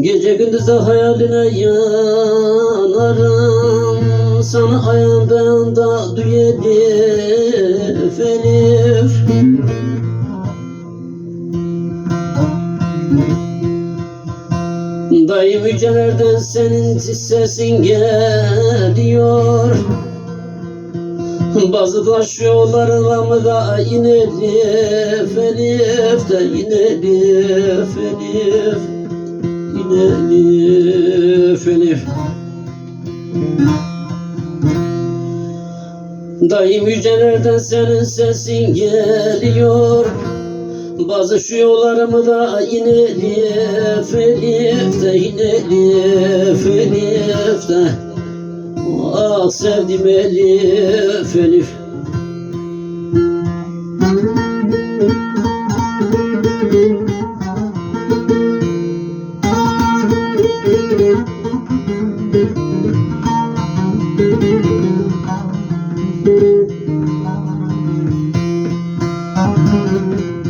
Gece gündüz hayaline yanarım. Sana ayağımdan da düyelim Elif. Dayım yücelerden senin sesin geliyor Bazı taş yollarla mı da inelim Elif de inelim Elif Elif Elif. Dayım yücelerden senin sesin geliyor? Bazı şu yollarımı da inelif elif de inelif elif de Ah sevdim elif elif Oy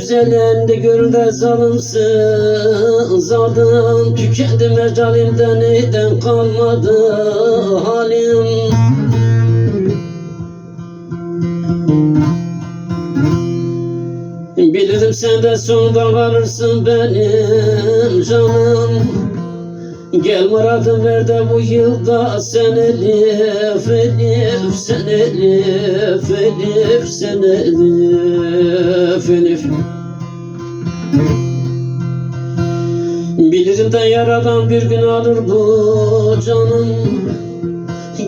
güzel de gör de zalımsın Zadım tükendi mecalimden neyden kalmadı halim? Bilirim sen de sonda kalırsın benim canım Gel muradım ver de bu yılda sen elif elif sen elif elif sen elif elif. Bilirim de yaradan bir gün alır bu canım.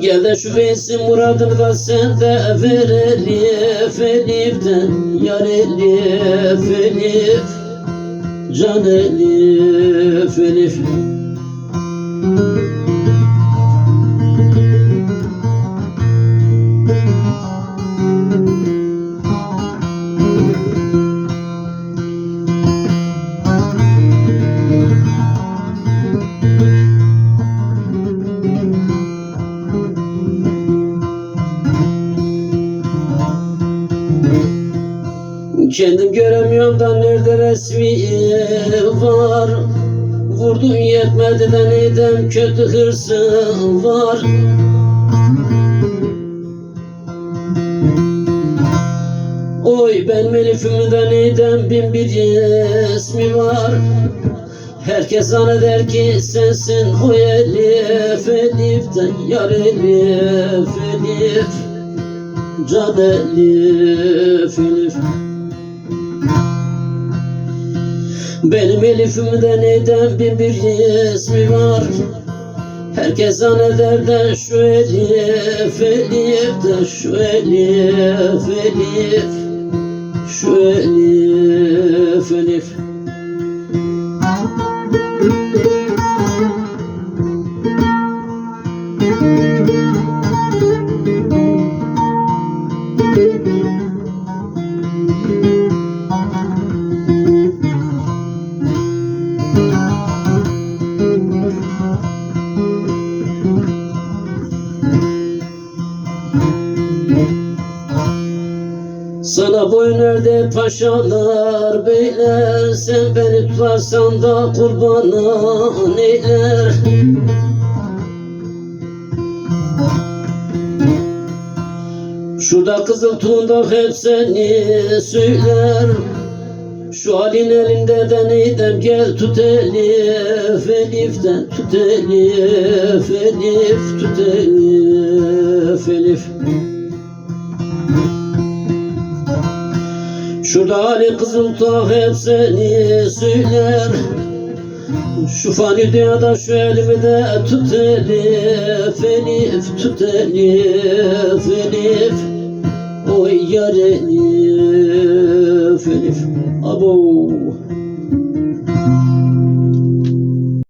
Gel de şu veysin muradını da sen de ver elif elif de Yar elif elif. Can elif elif Kendim göremiyorum da nerede resmi var Vurdun yetmedi de neyden kötü hırsın var? Oy benim Elif'imin de neyden bin bir ismi var? Herkes zanneder ki sensin o Elif. Elif'ten yar Elif Elif. Can Elif Elif Benim Elif'imde neyden bin bir ismi var? Herkes zanneder de şu Elif Elif de şu Elif Elif. Şu Elif Elif. Sana boyun erdi paşalar beyler Sen beni tutarsan da kurbanın eyler Şurada kızıl tuğunda hep seni söyler. Şu halin elinde de neydem gel tut Elif Elif'ten tut Elif Elif tut Elif Elif Şurada Ali kızıl ta hep seni söyler. Şu fani dünyada şu elimi de tut Elif Elif tut Elif Elif Oy yar Elif Elif Abo